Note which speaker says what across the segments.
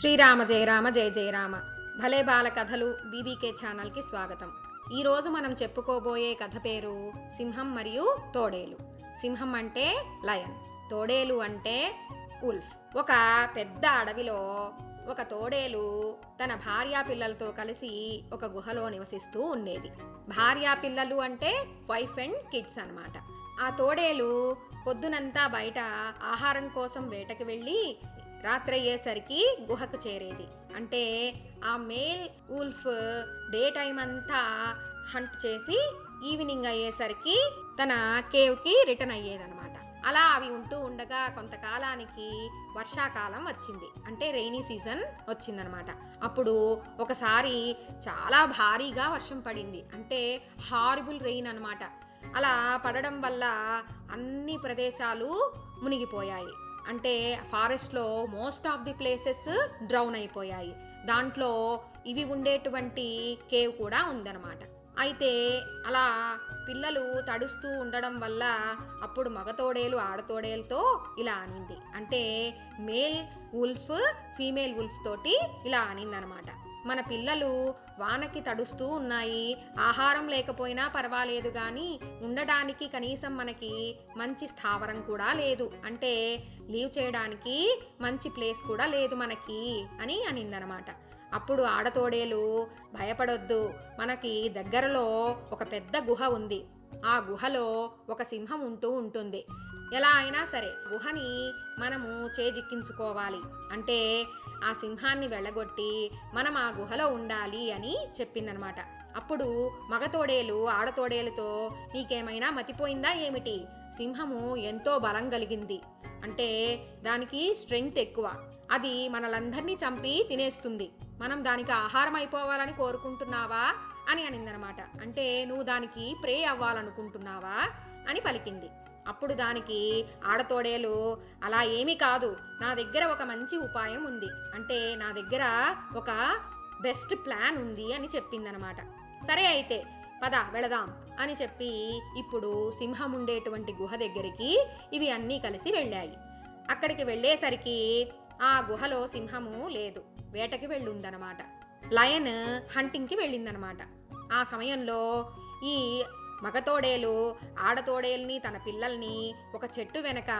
Speaker 1: శ్రీరామ జయరామ జయ జయరామ భలే బాల కథలు బీబీకే ఛానల్కి స్వాగతం. ఈరోజు మనం చెప్పుకోబోయే కథ పేరు సింహం మరియు తోడేలు. సింహం అంటే లయన్ తోడేలు అంటే ఉల్ఫ్. ఒక పెద్ద అడవిలో ఒక తోడేలు తన భార్యా పిల్లలతో కలిసి ఒక గుహలో నివసిస్తూ ఉండేది. భార్యా పిల్లలు అంటే వైఫ్ అండ్ కిడ్స్ అనమాట ఆ తోడేలు పొద్దునంతా బయట ఆహారం కోసం వేటకి వెళ్ళి రాత్రి అయ్యేసరికి గుహకు చేరేది. అంటే ఆ మేల్ ఉల్ఫ్ డే టైం అంతా హంట్ చేసి ఈవినింగ్ అయ్యేసరికి తన కేవ్కి రిటర్న్ అయ్యేదనమాట అలా అవి ఉంటూ ఉండగా కొంతకాలానికి వర్షాకాలం వచ్చింది. అంటే రెయినీ సీజన్ వచ్చిందనమాట అప్పుడు ఒకసారి చాలా భారీగా వర్షం పడింది. అంటే హారిబుల్ రెయిన్ అనమాట అలా పడడం వల్ల అన్ని ప్రదేశాలు మునిగిపోయాయి. అంటే ఫారెస్ట్లో most of the places drown అయిపోయాయి. దాంట్లో ఇవి ఉండేటువంటి కేవ్ కూడా ఉందన్నమాట. అయితే అలా పిల్లలు తడుస్తూ ఉండడం వల్ల అప్పుడు మగతోడేలు ఆడతోడేలతో ఇలా అనింది. అంటే మేల్ ఉల్ఫ్ ఫీమేల్ ఉల్ఫ్ తోటి ఇలా అనిందనమాట మన పిల్లలు వానకి తడుస్తూ ఉన్నాయి. ఆహారం లేకపోయినా పర్వాలేదు కానీ ఉండడానికి కనీసం మనకి మంచి స్థావరం కూడా లేదు. అంటే లీవ్ చేయడానికి మంచి ప్లేస్ కూడా లేదు మనకి అని అనిందనమాట. అప్పుడు ఆడతోడేలు భయపడొద్దు. మనకి దగ్గరలో ఒక పెద్ద గుహ ఉంది. ఆ గుహలో ఒక సింహం ఉంటూ ఉంటుంది. ఎలా అయినా సరే గుహని మనము చేజిక్కించుకోవాలి. అంటే ఆ సింహాన్ని వెళ్ళగొట్టి మనం ఆ గుహలో ఉండాలి అని చెప్పిందనమాట. అప్పుడు మగతోడేలు ఆడతోడేలుతో నీకేమైనా మతిపోయిందా ఏమిటి? సింహము ఎంతో బలం కలిగింది. అంటే దానికి స్ట్రెంగ్త్ ఎక్కువ. అది మనలందరినీ చంపి తినేస్తుంది. మనం దానికి ఆహారం అయిపోవాలని కోరుకుంటున్నావా అని అనిందనమాట. అంటే నువ్వు దానికి ప్రే అవ్వాలనుకుంటున్నావా అని పలికింది. అప్పుడు దానికి ఆడతోడేలు అలా ఏమీ కాదు. నా దగ్గర ఒక మంచి ఉపాయం ఉంది. అంటే నా దగ్గర ఒక బెస్ట్ ప్లాన్ ఉంది అని చెప్పిందనమాట. సరే అయితే పద వెళదాం అని చెప్పి ఇప్పుడు సింహం ఉండేటువంటి గుహ దగ్గరికి ఇవి అన్నీ కలిసి వెళ్ళాయి. అక్కడికి వెళ్ళేసరికి ఆ గుహలో సింహము లేదు. వేటకి వెళ్ళుందనమాట. లయన్ హంటింగ్కి వెళ్ళిందనమాట. ఆ సమయంలో ఈ మగతోడేలు ఆడతోడేల్ని తన పిల్లల్ని ఒక చెట్టు వెనక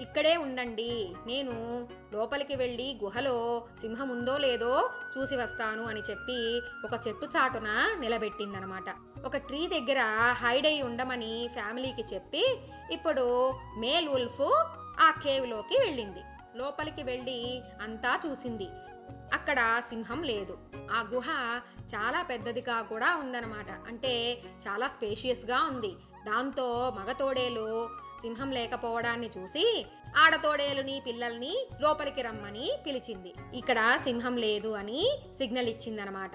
Speaker 1: ఇక్కడే ఉండండి. నేను లోపలికి వెళ్ళి గుహలో సింహం ఉందో లేదో చూసి వస్తాను అని చెప్పి ఒక చెట్టు చాటున నిలబెట్టిందనమాట. ఒక ట్రీ దగ్గర హైడ్ అయి ఉండమని ఫ్యామిలీకి చెప్పి ఇప్పుడు మేల్ ఉల్ఫ్ ఆ కేవ్లోకి వెళ్ళింది. లోపలికి వెళ్ళి అంతా చూసింది. అక్కడ సింహం లేదు. ఆ గుహ చాలా పెద్దదిగా కూడా ఉందన్నమాట. అంటే చాలా స్పేషియస్గా ఉంది. దాంతో మగతోడేలు సింహం లేకపోవడాన్ని చూసి ఆడతోడేలుని పిల్లల్ని లోపలికి రమ్మని పిలిచింది. ఇక్కడ సింహం లేదు అని సిగ్నల్ ఇచ్చిందనమాట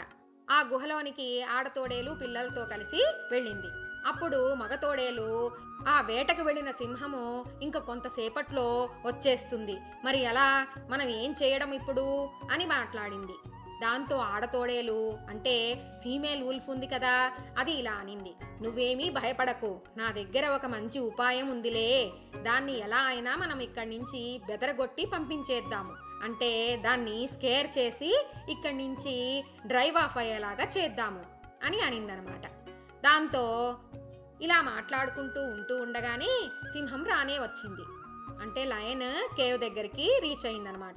Speaker 1: ఆ గుహలోనికి ఆడతోడేలు పిల్లలతో కలిసి వెళ్ళింది. అప్పుడు మగతోడేలు ఆ వేటకు వెళ్ళిన సింహము ఇంక కొంతసేపట్లో వచ్చేస్తుంది. మరి ఎలా? మనం ఏం చేయడం ఇప్పుడు? అని మాట్లాడింది. దాంతో ఆడతోడేలు అంటే ఫీమేల్ ఉల్ఫ్ ఉంది కదా అది ఇలా అనింది. నువ్వేమీ భయపడకు. నా దగ్గర ఒక మంచి ఉపాయం ఉందిలే. దాన్ని ఎలా అయినా మనం ఇక్కడి నుంచి బెదరగొట్టి పంపించేద్దాము. అంటే దాన్ని స్కేర్ చేసి ఇక్కడి నుంచి డ్రైవ్ ఆఫ్ అయ్యేలాగా చేద్దాము అని అనిందనమాట. దాంతో ఇలా మాట్లాడుకుంటూ ఉంటూ ఉండగానే సింహం రానే వచ్చింది. అంటే లయన్ కేవ్ దగ్గరికి రీచ్ అయిందనమాట.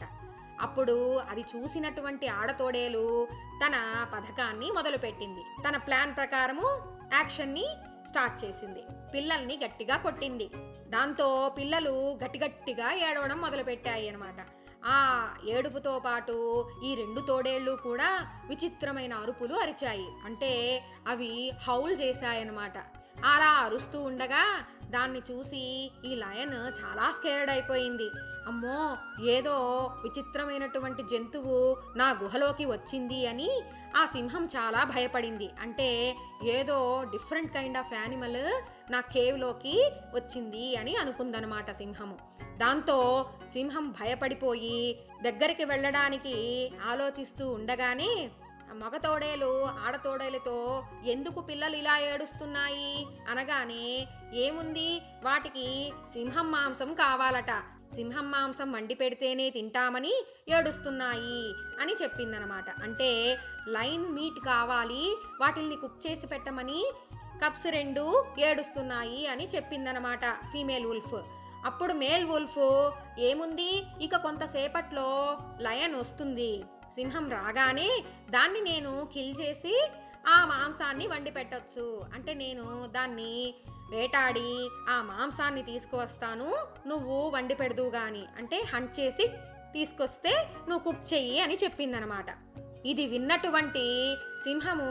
Speaker 1: అప్పుడు అది చూసినటువంటి ఆడతోడేలు తన పథకాన్ని మొదలుపెట్టింది. తన ప్లాన్ ప్రకారము యాక్షన్ని స్టార్ట్ చేసింది. పిల్లల్ని గట్టిగా కొట్టింది. దాంతో పిల్లలు గట్టి గట్టిగా ఏడవడం మొదలుపెట్టాయి అనమాట ఆ ఏడుపుతో పాటు ఈ రెండు తోడేళ్ళు కూడా విచిత్రమైన అరుపులు అరిచాయి. అంటే అవి హౌల్ చేశాయన్నమాట. అలా అరుస్తూ ఉండగా దాన్ని చూసి ఈ లయన్ చాలా స్కేర్డ్ అయిపోయింది. అమ్మో ఏదో విచిత్రమైనటువంటి జంతువు నా గుహలోకి వచ్చింది అని ఆ సింహం చాలా భయపడింది. అంటే ఏదో డిఫరెంట్ కైండ్ ఆఫ్ యానిమల్ నా కేవ్లోకి వచ్చింది అని అనుకుందనమాట సింహము. దాంతో సింహం భయపడిపోయి దగ్గరికి వెళ్ళడానికి ఆలోచిస్తూ ఉండగానే మగతోడేలు ఆడతోడేలతో ఎందుకు పిల్లలు ఇలా ఏడుస్తున్నాయి? అనగానే ఏముంది? వాటికి సింహం మాంసం కావాలట. సింహం మాంసం వండి పెడితేనే తింటామని ఏడుస్తున్నాయి అని చెప్పిందనమాట. అంటే లైన్ మీట్ కావాలి వాటిల్ని కుక్ చేసి పెట్టమని కప్స్ రెండు ఏడుస్తున్నాయి అని చెప్పిందనమాట ఫీమేల్ ఉల్ఫ్. అప్పుడు మేల్ ఉల్ఫ్ ఏముంది? ఇక కొంతసేపట్లో లయన్ వస్తుంది. సింహం రాగానే దాన్ని నేను కిల్ చేసి ఆ మాంసాన్ని వండి పెట్టచ్చు. అంటే నేను దాన్ని వేటాడి ఆ మాంసాన్ని తీసుకువస్తాను. నువ్వు వండి పెడదు గాని. అంటే హంట్ చేసి తీసుకొస్తే నువ్వు కుక్ చెయ్యి అని చెప్పిందనమాట. ఇది విన్నటువంటి సింహము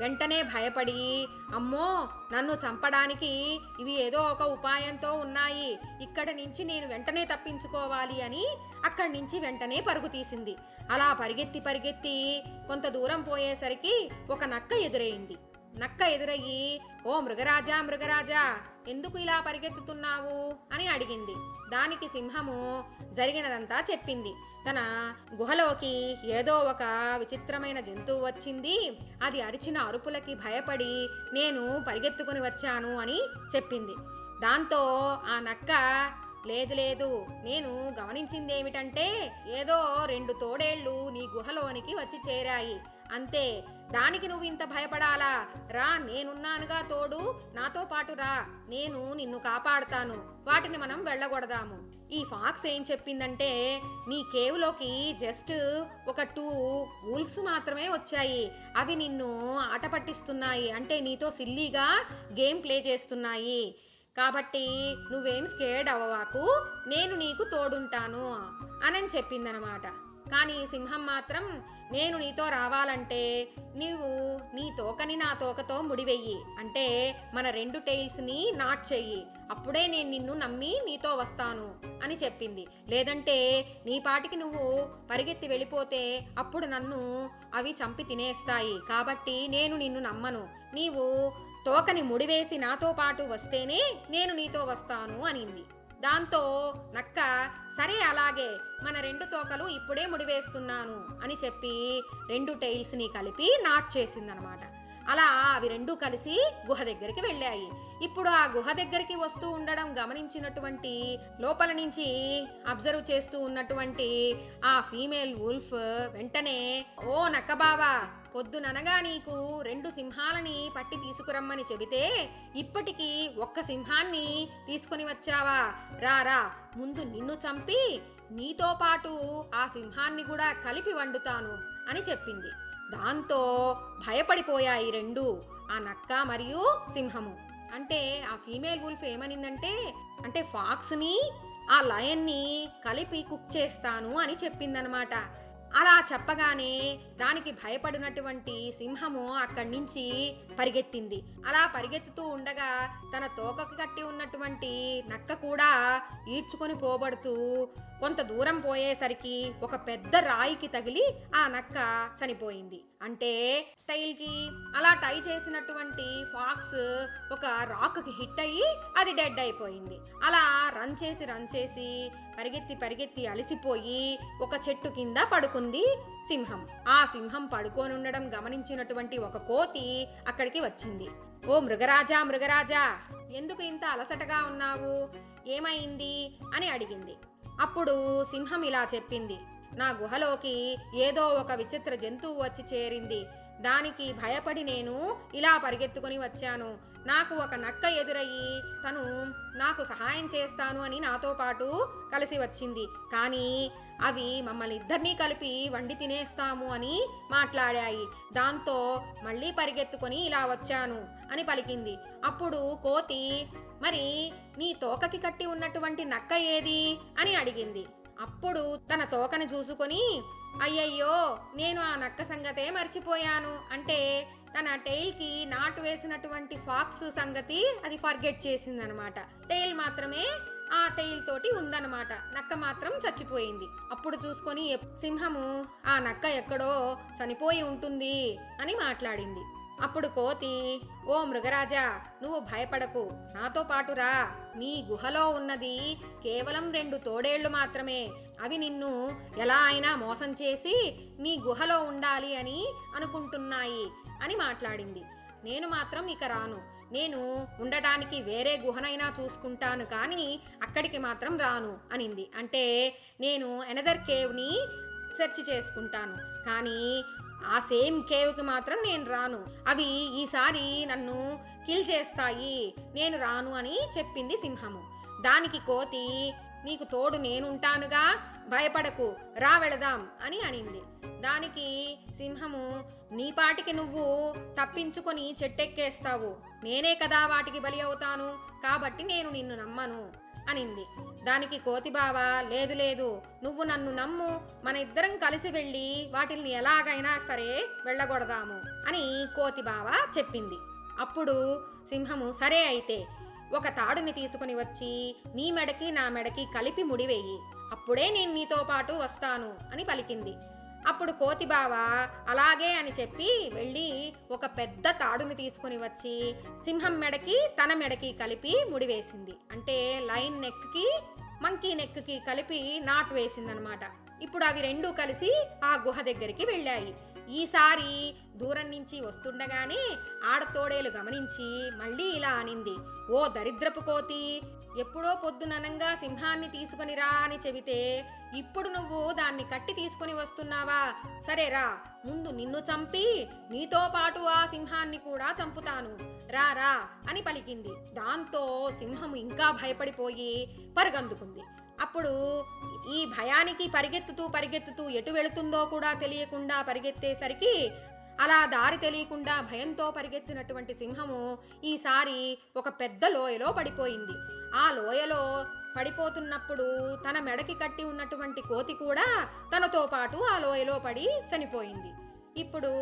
Speaker 1: వెంటనే భయపడి అమ్మో నన్ను చంపడానికి ఇవి ఏదో ఒక ఉపాయంతో ఉన్నాయి. ఇక్కడ నుంచి నేను వెంటనే తప్పించుకోవాలి అని అక్కడి నుంచి వెంటనే పరుగు తీసింది. అలా పరిగెత్తి పరిగెత్తి కొంత దూరం పోయేసరికి ఒక నక్క ఎదురైంది. నక్క ఎదురయ్యి ఓ మృగరాజా మృగరాజా ఎందుకు ఇలా పరిగెత్తుతున్నావు? అని అడిగింది. దానికి సింహము జరిగినదంతా చెప్పింది. తన గుహలోకి ఏదో ఒక విచిత్రమైన జంతువు వచ్చింది. అది అరిచిన అరుపులకి భయపడి నేను పరిగెత్తుకుని వచ్చాను అని చెప్పింది. దాంతో ఆ నక్క లేదు లేదు. నేను గమనించిందేమిటంటే ఏదో రెండు తోడేళ్ళు నీ గుహలోనికి వచ్చి చేరాయి. అంతే. దానికి నువ్వు ఇంత భయపడాలా? రా నేనున్నానుగా తోడు. నాతో పాటు రా. నేను నిన్ను కాపాడుతాను. వాటిని మనం వెళ్ళగొడదాము. ఈ ఫాక్స్ ఏం చెప్పిందంటే నీ కేవ్లోకి జస్ట్ ఒక టూ వూల్స్ మాత్రమే వచ్చాయి. అవి నిన్ను ఆట పట్టిస్తున్నాయి అంటే నీతో సిల్లీగా గేమ్ ప్లే చేస్తున్నాయి. కాబట్టి నువ్వేం స్కేర్డ్ అవ్వవాకు నేను నీకు తోడుంటాను అని చెప్పిందనమాట. కానీ సింహం మాత్రం నేను నీతో రావాలంటే నీవు నీ తోకని నా తోకతో ముడివెయ్యి అంటే మన రెండు టైల్స్ని నాట్ చెయ్యి. అప్పుడే నేను నిన్ను నమ్మి నీతో వస్తాను అని చెప్పింది. లేదంటే నీ పాటికి నువ్వు పరిగెత్తి వెళ్ళిపోతే అప్పుడు నన్ను అవి చంపి తినేస్తాయి. కాబట్టి నేను నిన్ను నమ్మను. నీవు తోకని ముడివేసి నాతో పాటు వస్తేనే నేను నీతో వస్తాను అనింది. దాంతో నక్క సరే అలాగే మన రెండు తోకలు ఇప్పుడే ముడివేస్తున్నాను అని చెప్పి రెండు టైల్స్ని కలిపి నాట్ చేసిందనమాట. అలా అవి రెండు కలిసి గుహ దగ్గరికి వెళ్ళాయి. ఇప్పుడు ఆ గుహ దగ్గరికి వస్తూ ఉండడం గమనించినటువంటి లోపల నుంచి అబ్జర్వ్ చేస్తూ ఉన్నటువంటి ఆ ఫీమేల్ వుల్ఫ్ వెంటనే ఓ నక్కబావా పొద్దుననగా నీకు రెండు సింహాలని పట్టి తీసుకురమ్మని చెబితే ఇప్పటికీ ఒక్క సింహాన్ని తీసుకొని వచ్చావా? రారా ముందు నిన్ను చంపి నీతో పాటు ఆ సింహాన్ని కూడా కలిపి వండుతాను అని చెప్పింది. దాంతో భయపడిపోయాయి రెండు ఆ నక్క మరియు సింహము. అంటే ఆ ఫీమేల్ వుల్ఫ్ ఏమనిందంటే అంటే ఫాక్స్ని ఆ లయన్ని కలిపి కుక్ చేస్తాను అని చెప్పిందనమాట. అలా చెప్పగానే దానికి భయపడినటువంటి సింహము అక్కడి నుంచి పరిగెత్తింది. అలా పరిగెత్తుతూ ఉండగా తన తోకకు కట్టి ఉన్నటువంటి నక్క కూడా ఈడ్చుకొని పోబడుతూ కొంత దూరం పోయేసరికి ఒక పెద్ద రాయికి తగిలి ఆ నక్క చనిపోయింది. అంటే టైల్కి అలా టై చేసినటువంటి ఫాక్స్ ఒక రాక్కి హిట్ అయ్యి అది డెడ్ అయిపోయింది. అలా రన్ చేసి రన్ చేసి పరిగెత్తి పరిగెత్తి అలసిపోయి ఒక చెట్టు కింద పడుకుంది సింహం. ఆ సింహం పడుకోనుండడం ఉండడం గమనించినటువంటి ఒక కోతి అక్కడికి వచ్చింది. ఓ మృగరాజా మృగరాజా ఎందుకు ఇంత అలసటగా ఉన్నావు? ఏమైంది? అని అడిగింది. అప్పుడు సింహం ఇలా చెప్పింది. నా గుహలోకి ఏదో ఒక విచిత్ర జంతువు వచ్చి చేరింది. దానికి భయపడి నేను ఇలా పరిగెత్తుకుని వచ్చాను. నాకు ఒక నక్క ఎదురయ్యి తను నాకు సహాయం చేస్తాను అని నాతో పాటు కలిసి వచ్చింది. కానీ అవి మమ్మల్ని ఇద్దరినీ కలిపి వండి తినేస్తాము అని మాట్లాడాయి. దాంతో మళ్ళీ పరిగెత్తుకొని ఇలా వచ్చాను అని పలికింది. అప్పుడు కోతి మరి నీ తోకకి కట్టి ఉన్నటువంటి నక్క ఏది? అని అడిగింది. అప్పుడు తన తోకను చూసుకొని అయ్యయ్యో నేను ఆ నక్క సంగతే మర్చిపోయాను. అంటే తన టైల్కి నాటు వేసినటువంటి ఫాక్స్ సంగతి అది ఫర్గెట్ చేసిందనమాట. టైల్ మాత్రమే ఆ టైల్ తోటి ఉందన్నమాట నక్క మాత్రం చచ్చిపోయింది. అప్పుడు చూసుకొని సింహము ఆ నక్క ఎక్కడో చనిపోయి ఉంటుంది అని మాట్లాడింది. అప్పుడు కోతి ఓ మృగరాజా నువ్వు భయపడకు. నాతో పాటురా నీ గుహలో ఉన్నది కేవలం రెండు తోడేళ్ళు మాత్రమే. అవి నిన్ను ఎలా అయినా మోసం చేసి నీ గుహలో ఉండాలి అని అనుకుంటున్నాయి అని మాట్లాడింది. నేను మాత్రం ఇక రాను. నేను ఉండటానికి వేరే గుహనైనా చూసుకుంటాను కానీ అక్కడికి మాత్రం రాను అనింది. అంటే నేను ఎనదర్ కేవ్ని సెర్చ్ చేసుకుంటాను. కానీ ఆ సేమ్ కేవ్కి మాత్రం నేను రాను. అవి ఈసారి నన్ను కిల్ చేస్తాయి నేను రాను అని చెప్పింది సింహము. దానికి కోతి నీకు తోడు నేనుంటానుగా భయపడకు రా వెళదాం అని అనింది. దానికి సింహము నీ పాటికి నువ్వు తప్పించుకొని చెట్టెక్కేస్తావు. నేనే కదా వాటికి బలి అవుతాను కాబట్టి నేను నిన్ను నమ్మను. అనింది. దానికి కోతిబావ లేదు లేదు నువ్వు నన్ను నమ్ము మన ఇద్దరం కలిసి వెళ్ళి వాటిల్ని ఎలాగైనా సరే వెళ్ళగొడదాము అని కోతిబావ చెప్పింది. అప్పుడు సింహము సరే అయితే ఒక తాడుని తీసుకుని వచ్చి నీ మెడకి నా మెడకి కలిపి ముడివేయి. అప్పుడే నేను నీతో పాటు వస్తాను అని పలికింది. అప్పుడు కోతి బావ అలాగే అని చెప్పి వెళ్ళి ఒక పెద్ద తాడుని తీసుకుని వచ్చి సింహం మెడకి తన మెడకి కలిపి ముడివేసింది అంటే లైన్ నెక్కి మంకీ నెక్కి కలిపి నాటు వేసిందనమాట. ఇప్పుడు అవి రెండు కలిసి ఆ గుహ దగ్గరికి వెళ్ళాయి. ఈసారి దూరం నుంచి వస్తుండగానే ఆడతోడేలు గమనించి మళ్ళీ ఇలా అనింది. ఓ దరిద్రపు కోతి ఎప్పుడో పొద్దుననంగా సింహాన్ని తీసుకుని రా అని చెబితే ఇప్పుడు నువ్వు దాన్ని కట్టి తీసుకుని వస్తున్నావా? సరేరా ముందు నిన్ను చంపి నీతో పాటు ఆ సింహాన్ని కూడా చంపుతాను. రా రా అని పలికింది. దాంతో సింహము ఇంకా భయపడిపోయి పరుగందుకుంది. అప్పుడు ఈ భయానికి పరిగెత్తుతూ పరిగెత్తుతూ ఎటు వెళుతుందో కూడా తెలియకుండా పరిగెత్తేసరికి అలా దారి తెలియకుండా భయంతో పరిగెత్తినటువంటి సింహము ఈసారి ఒక పెద్ద లోయలో పడిపోయింది. ఆ లోయలో పడిపోతున్నప్పుడు తన మెడకి కట్టి ఉన్నటువంటి కోతి కూడా తనతో పాటు ఆ లోయలో పడి చనిపోయింది. ఇప్పుడు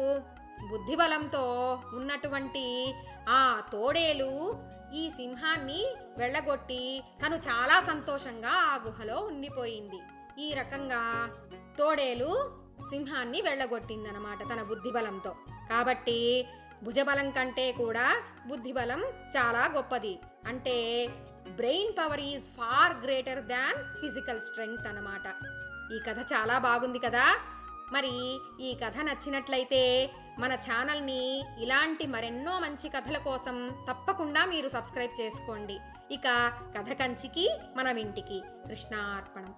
Speaker 1: బుద్ధిబలంతో ఉన్నటువంటి ఆ తోడేలు ఈ సింహాన్ని వెళ్ళగొట్టి తను చాలా సంతోషంగా ఆ గుహలో ఉండిపోయింది. ఈ రకంగా తోడేలు సింహాన్ని వెళ్ళగొట్టిందనమాట తన బుద్ధిబలంతో. కాబట్టి భుజబలం కంటే కూడా బుద్ధిబలం చాలా గొప్పది. అంటే brain power is far greater than physical strength అన్నమాట. ఈ కథ చాలా బాగుంది కదా? మరి ఈ కథ నచ్చినట్లయితే మన ఛానల్ని ఇలాంటి మరెన్నో మంచి కథల కోసం తప్పకుండా మీరు సబ్స్క్రైబ్ చేసుకోండి. ఇక కథ కంచికి మనం ఇంటికి. కృష్ణార్పణం.